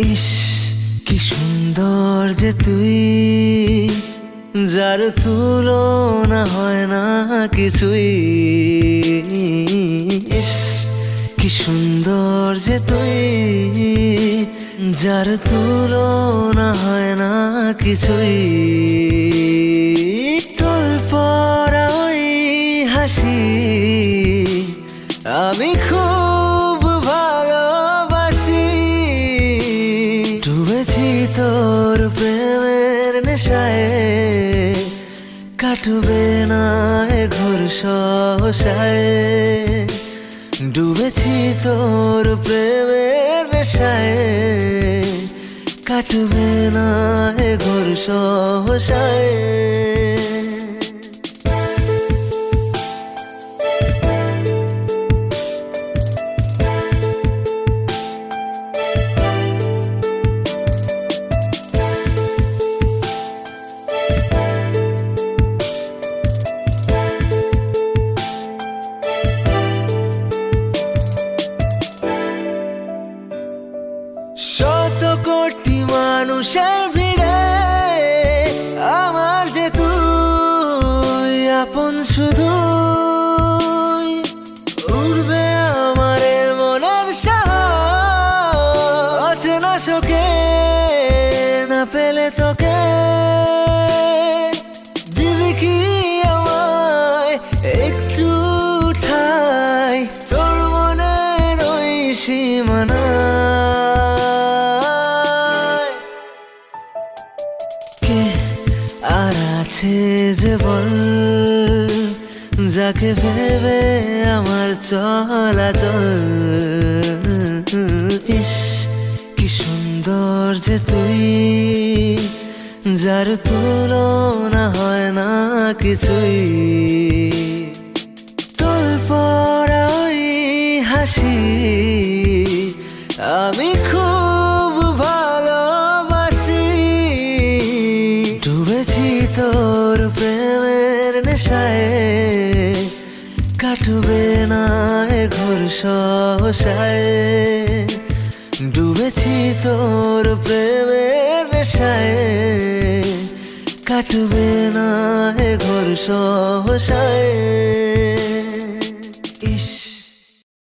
ইস, কি সুন্দর যে তুই। যার তুলনা হয় না কিছুই। ইস, কি সুন্দর যে তুই। যার তুলনা হয় না কিছুই। টল পরা হাসি, আমি খুব কাটবে না এ ঘোর সহসায়। ডুবেছি তোর প্রেমের নেশায়। কাটবে না এ ঘোর সহসায়। মানুষের ভিড়ে, আমার যে তুই, আপন শুধু উড়বে আমার মনের অচেনা শোকে, না পেলে তোকে। দিবি কি আমায়, একটু ঠাই, তোর মনের ওই সীমানায় আছে যে বল, যাকে ভেবে আমার চলাচল। ইস, কি সুন্দর যে তুই, যার তুলনা হয় না কিছুই। টল পরা হাসি কাটবে না ঘোর সহসায়। ডুবেছি তোর প্রেমের নেশায়। কাটবে না ঘোর সহসায়।